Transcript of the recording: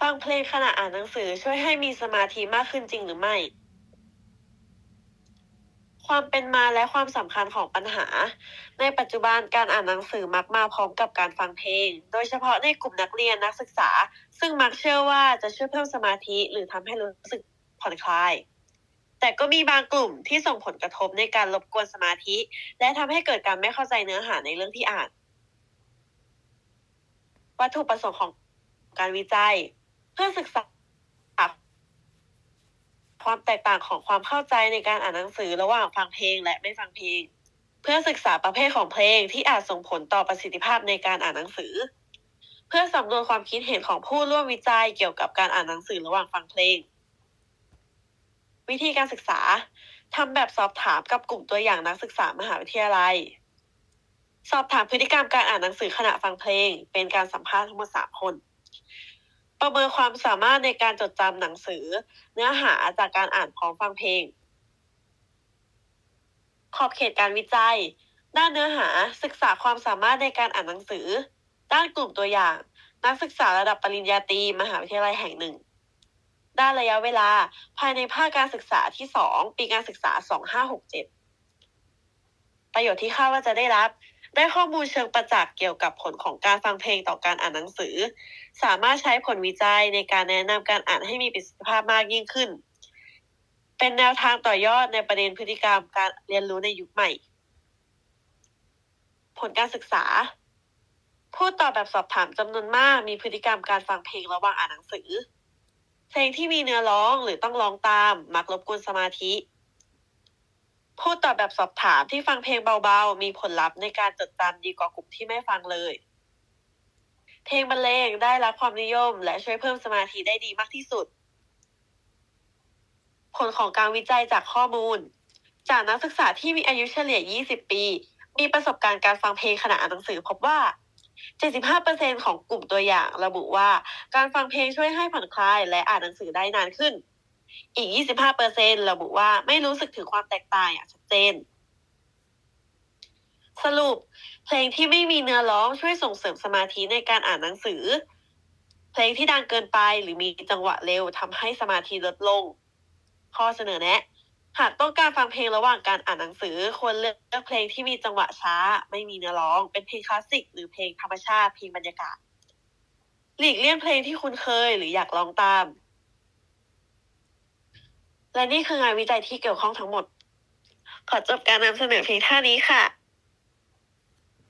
ฟังเพลงขณะอ่านหนังสือช่วยให้มีสมาธิมากขึ้นจริงหรือไม่ ความเป็นมาและความสำคัญของปัญหา ในปัจจุบันการอ่านหนังสือมักมาพร้อมกับการฟังเพลง โดยเฉพาะในกลุ่มนักเรียนนักศึกษา ซึ่งมักเชื่อว่าจะช่วยเพิ่มสมาธิหรือทำให้รู้สึกผ่อนคลาย แต่ก็มีบางกลุ่มที่ส่งผลกระทบในการรบกวนสมาธิ และทำให้เกิดการไม่เข้าใจเนื้อหาในเรื่องที่อ่าน วัตถุประสงค์ของการวิจัย พื่อศึกษาความแตกต่างของความเข้าใจในการอ่านหนังสือระหว่างฟังเพลงและไม่ฟังเพลง เพื่อศึกษาประเภทของเพลงที่อาจส่งผลต่อประสิทธิภาพในการอ่านหนังสือ เพื่อสำรวจความคิดเห็นของผู้ร่วมวิจัยเกี่ยวกับการอ่านหนังสือระหว่างฟังเพลง วิธีการศึกษาทำแบบสอบถามกับกลุ่มตัวอย่างนักศึกษามหาวิทยาลัย สอบถามพฤติกรรมการอ่านหนังสือขณะฟังเพลง เป็นการสัมภาษณ์ทั้งหมดสามคน ประเมินความสามารถในการจดจำหนังสือ เนื้อหาจากการอ่านพร้อมฟังเพลง ขอบเขตการวิจัย ด้านเนื้อหาศึกษาความสามารถในการอ่านหนังสือ ด้านกลุ่มตัวอย่าง นักศึกษาระดับปริญญาตรีมหาวิทยาลัยแห่งหนึ่ง ด้านระยะเวลาภายในภาคการศึกษาที่ 2 ปีการศึกษา 2567 ประโยชน์ที่คาดว่าจะได้รับ ได้ข้อมูลเชิงประจักษ์เกี่ยวกับผลของการฟังเพลงต่อการอ่านหนังสือ สามารถใช้ผลวิจัยในการแนะนำการอ่านให้มีประสิทธิภาพมากยิ่งขึ้น เป็นแนวทางต่อยอดในประเด็นพฤติกรรมการเรียนรู้ในยุคใหม่ ผลการศึกษา ผู้ตอบแบบสอบถามจำนวนมากมีพฤติกรรมการฟังเพลงระหว่างอ่านหนังสือ เพลงที่มีเนื้อร้องหรือต้องร้องตามมักรบกวนสมาธิ ผู้ตอบแบบสอบถามที่ฟังเพลงเบาๆ มีผลลัพธ์ในการจดจำดีกว่ากลุ่มที่ไม่ฟังเลย เพลงบรรเลงได้รับความนิยม และช่วยเพิ่มสมาธิได้ดีมากที่สุด ผลของการวิจัยจากข้อมูล จากนักศึกษาที่มีอายุเฉลี่ย 20 ปี มีประสบการณ์การฟังเพลงขณะอ่านหนังสือพบว่า 75%ของกลุ่มตัวอย่างระบุว่า การฟังเพลงช่วยให้ผ่อนคลายและอ่านหนังสือได้นานขึ้น อีก 25%ระบุว่าไม่รู้สึกถึงความแตกต่างอย่างชัดเจน สรุป เพลงที่ไม่มีเนื้อร้องช่วยส่งเสริมสมาธิในการอ่านหนังสือ เพลงที่ดังเกินไปหรือมีจังหวะเร็วทำให้สมาธิลดลง ข้อเสนอแนะหากต้องการฟังเพลงระหว่างการอ่านหนังสือ ควรเลือกเพลงที่มีจังหวะช้า ไม่มีเนื้อร้อง เป็นเพลงคลาสสิก หรือเพลงธรรมชาติเพลงบรรยากาศ หลีกเลี่ยงเพลงที่คุ้นเคยหรืออยากร้องตาม และนี่คืองานวิจัยที่เกี่ยวข้องทั้งหมด ขอจบการนำเสนอเพียงเท่านี้ค่ะ